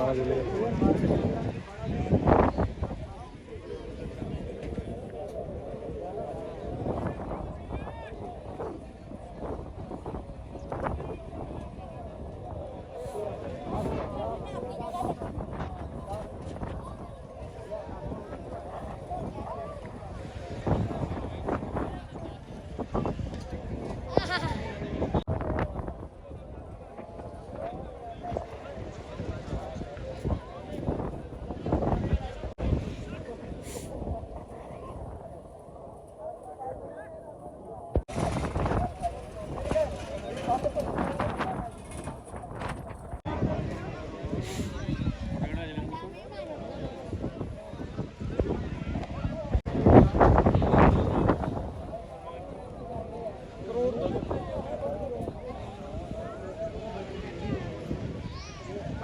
Voilà, je vais...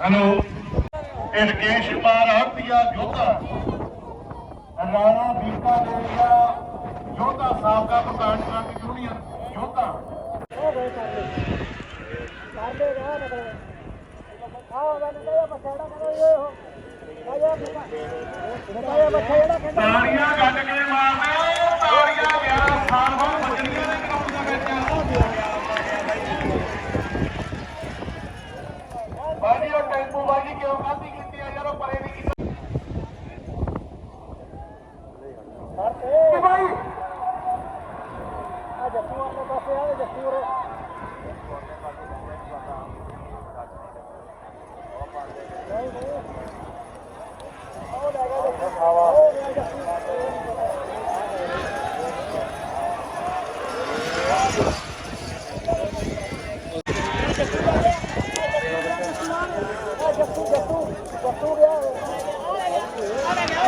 hello. ਇਰਕੇਸ਼ ਮਾਰਤੀਆ ਜੋਧਾ ਰਾਣਾ ਬੀਕਾ ਦੇਵੀਆ ਜੋਧਾ ਸਾਬਕਾ ਪ੍ਰਧਾਨ ਟਰੱਕ ਯੂਨੀਅਨ ਜੋਧਾ ਤਾੜੀਆਂ ਗੱਡ ਕੇ ਮਾਰਦੇ video of the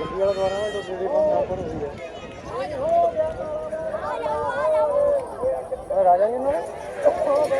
ਗੱਡੀ ਵਾਲਾ ਦੁਆਰਾ ਨਾ ਜਿਹੜੀ ਕੰਮ ਆਪਾਂ ਨੂੰ ਹੈ ਰਾਜਾ ਜੀ ਇਹਨਾਂ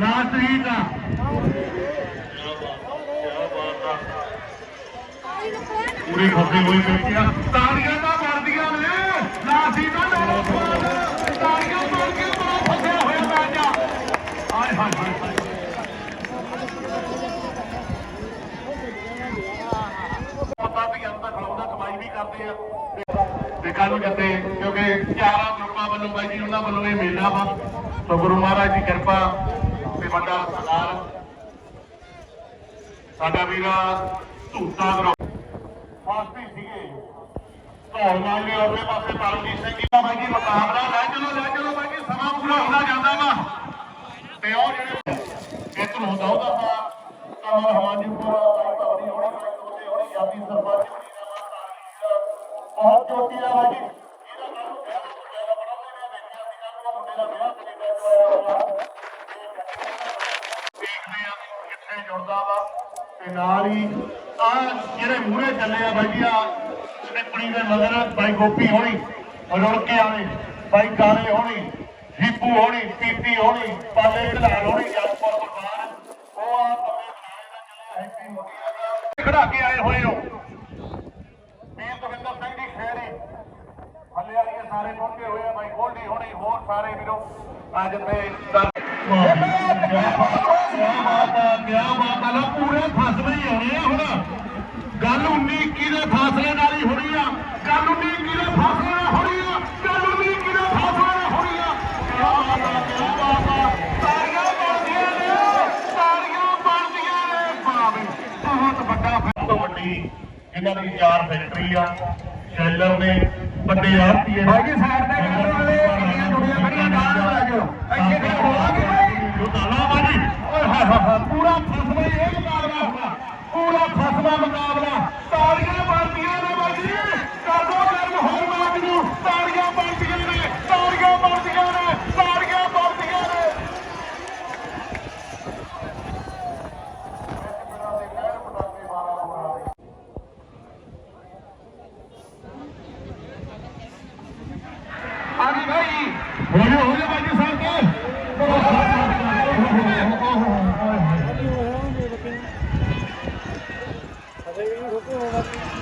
ਲਾਸਟ ਹੀਟ ਆ ਪੂਰੀ ਖੱਬੀ ਹੋਈ ਬੈਠੀ ਆ ਤਾੜੀਆਂ ਤਾਂ ਮਾਰਦੀਆਂ ਨੇ। ਲਾਸਟ ਹੀਟ ਆ ਡੋਲੋ ਤਾੜੀਆਂ ਮਾਰ ਕੇ ਬੜਾ ਫਸਿਆ ਹੋਇਆ ਮੈਚ ਆ ਹਾਏ ਹਾਏ ਹਾਏ। ਹਾਏ ਵੀ ਕਰਦੇ ਆ। ਤੇ ਕੱਲ ਨੂੰ ਜੱਤੇ ਕਿਉਂਕਿ ਚਾਰਾਂ ਗਰੁੱਪਾਂ ਵੱਲੋਂ ਬਾਈ ਜੀ ਉਹਨਾਂ ਵੱਲੋਂ ਇਹ ਮੇਲਾ ਵਾ। ਸੋ ਗੁਰੂ ਮਹਾਰਾਜ ਦੀ ਕਿਰਪਾ ਵੱਡਾ ਸਰਦਾਰ। ਸਾਡਾ ਵੀਰਾ ਧੂਤਾ ਗਰਾਉ ਫਾਸਟੀ ਸੀਗੇ। ਧੌਲ ਮਾਲ ਦੇ ਉਹਦੇ ਪਾਸੇ ਪਰਮਜੀਤ ਸਿੰਘ ਜੀ ਦਾ ਬਾਈ ਜੀ ਮੁਕਾਬਲਾ। ਲੈ ਚਲੋ ਲੈ ਚਲੋ ਬਾਈ ਜੀ, ਸਮਾਂ ਪੂਰਾ ਹੁੰਦਾ ਜਾਂਦਾ ਵਾ। ਤੇ ਉਹ ਜਿਹੜੇ ਇਧਰ ਹੁੰਦਾ ਉਹਦਾ ਤਾਂ ਕਮਲ ਹਮਾਨੀ ਹੋਣੀ ਹੋਣੀ ਹੋਣੀ ਸਰਪੰਚ ਬਹੁਤ ਚੋਟੀ ਦਾ ਬਾਈ ਜੀ। ਆ ਜੁੜਦਾ ਵਾ। ਤੇ ਨਾਲ ਹੀ ਆ ਜਿਹੜੇ ਮੂਹਰੇ ਚੱਲੇ ਆ ਬਾਈ ਟਿੱਪਣੀ ਦੇ ਮਗਰ ਬਾਈ ਗੋਪੀ ਹੋਣੀ ਰੁੜ ਕੇ ਆਵੇ ਬਾਈ ਕਾਲੇ ਹੋਣੀ ਹੀਪੂ ਹੋਣੀ, ਪੀਪੀ ਹੋਣੀ, ਪਾਲੇ ਢਲਾਲ ਹੋਣੀ ਜਸਪੁਰ ਬਰਮਾਨ ਉਹ ਆ ਪੱਲੇ ਬਣਾਏ ਦਾ ਚੱਲਿਆ ਹੈਪੀ ਮੋਦੀ ਖੜਾ ਕੇ ਆਏ ਹੋਏ ਹੋ। ਵੀਰ ਦਵਿੰਦਰ ਸਿੰਘ ਜੀ ਖੇੜੀ ਹੱਲੇ ਵਾਲੀਏ ਸਾਰੇ ਪਹੁੰਚੇ ਹੋਏ ਆ, ਬਾਈ ਗੋਲਡੀ ਹੋਣੀ, ਹੋਰ ਸਾਰੇ ਵੀਰੋ ਅੱਜ ਤੇ ਦਰ ਕਿਆ ਬਾਤ ਆ ਪੂਰੇ ਫਸਲੇ ਹੀ ਹੋਣੇ ਆ ਹੁਣ ਗੱਲ 19 21 ਦੇ ਫਾਸਲੇ ਨਾਲ ਹੀ ਹੋਣੀ ਆ ਗੱਲ 19 21 ਦੇ ਫਾਸਲੇ ਨਾਲ ਹੋਣੀ ਆ ਗੱਲ 19 21 ਦੇ ਫਾਸਲੇ ਨਾਲ ਹੋਣੀ ਆ ਕਿਆ ਬਾਤ ਆ ਕਿਆ ਬਾਤ ਆ ਤਾਰੀਆਂ ਬਣਦੀਆਂ ਨੇ ਤਾਰੀਆਂ ਬਣਦੀਆਂ ਨੇ ਭਾਵੇਂ ਬਹੁਤ ਵੱਡਾ ਸਭ ਤੋਂ ਵੱਡੀ ਇਹਨਾਂ ਦੀ ਚਾਰ ਫੈਕਟਰੀ ਆ ਸ਼ੈਲਰ ਨੇ ਵੱਡੇ ਆਰਤੀ ਹੈ ਭਾਈ ਜੀ, ਸਾਈਡ ਤੇ ਕਰਨ ਵਾਲੇ ਕਿੰਨੀਆਂ ਦੁਨੀਆ ਖੜੀਆਂ ਨਾਲ ਆ ਜਾਓ। ਇੱਥੇ ਖੜਾ ਹੋਵਾਂਗੇ ਪੂਰਾ ਫਸਵਾ ਇਹ ਮੁਕਾਬਲਾ ਹੋਣਾ ਪੂਰਾ ਫਸਵਾ ਮੁਕਾਬਲਾ ਤਾੜੀਆਂ ਬਣਦੀਆਂ ਨੇ ਬਾਜੀ ਕਰ ਦੋ ਗਰਮ ਹੋਣ ਮੈਚ ਨੂੰ ਤਾੜੀਆਂ ਬਣਦੀਆਂ ਨੇ ਤਾੜੀਆਂ ਬਣਦੀਆਂ ਨੇ ਤਾੜੀਆਂ ਬਣਦੀਆਂ ਨੇ ਆ ਗਈ ਭਾਈ ਹੋ ਜਾ ਹੋ ਜਾ ਬਾਜੀ ਸਾਹਿਬ ਕੇ ਅਰੇ ਇਹ ਰੁਕੇ ਹੋਣਾ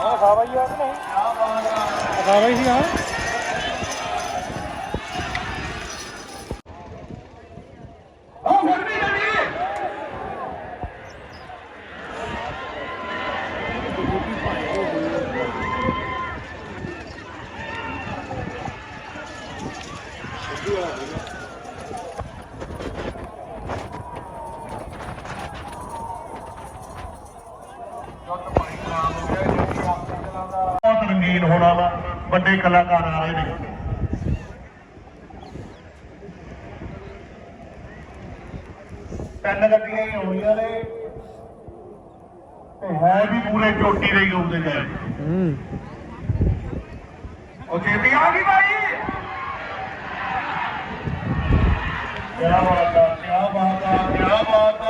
ਹਾਂ ਖਾਵਾ ਹੀ ਆ ਕਿ ਨਹੀਂ? ਖਾਵਾ ਹੀ ਸੀ ਹਾਂ ਉਹ ਫੜਦੀ ਗੱਡੀ ਬਹੁਤ ਰੰਗੀਨ ਹੋਣਾ ਵਾ ਵੱਡੇ ਕਲਾਕਾਰ ਆ ਰਹੇ ਨੇ। ਤਿੰਨ ਗੱਡੀਆਂ ਹੀ ਆਉਣੀਆਂ ਨੇ। ਤੇ ਹੈ ਵੀ ਪੂਰੇ ਚੋਟੀ ਦੇ ਹੀ ਆਉਂਦੇ ਗਏ ਹੂੰ ਉਹ ਛੇਤੀ ਆ ਗਈ ਭਾਈ ਕਿਆ ਬਾਤ ਆ, ਕਿਆ ਬਾਤ ਆ, ਕਿਆ ਬਾਤ ਆ।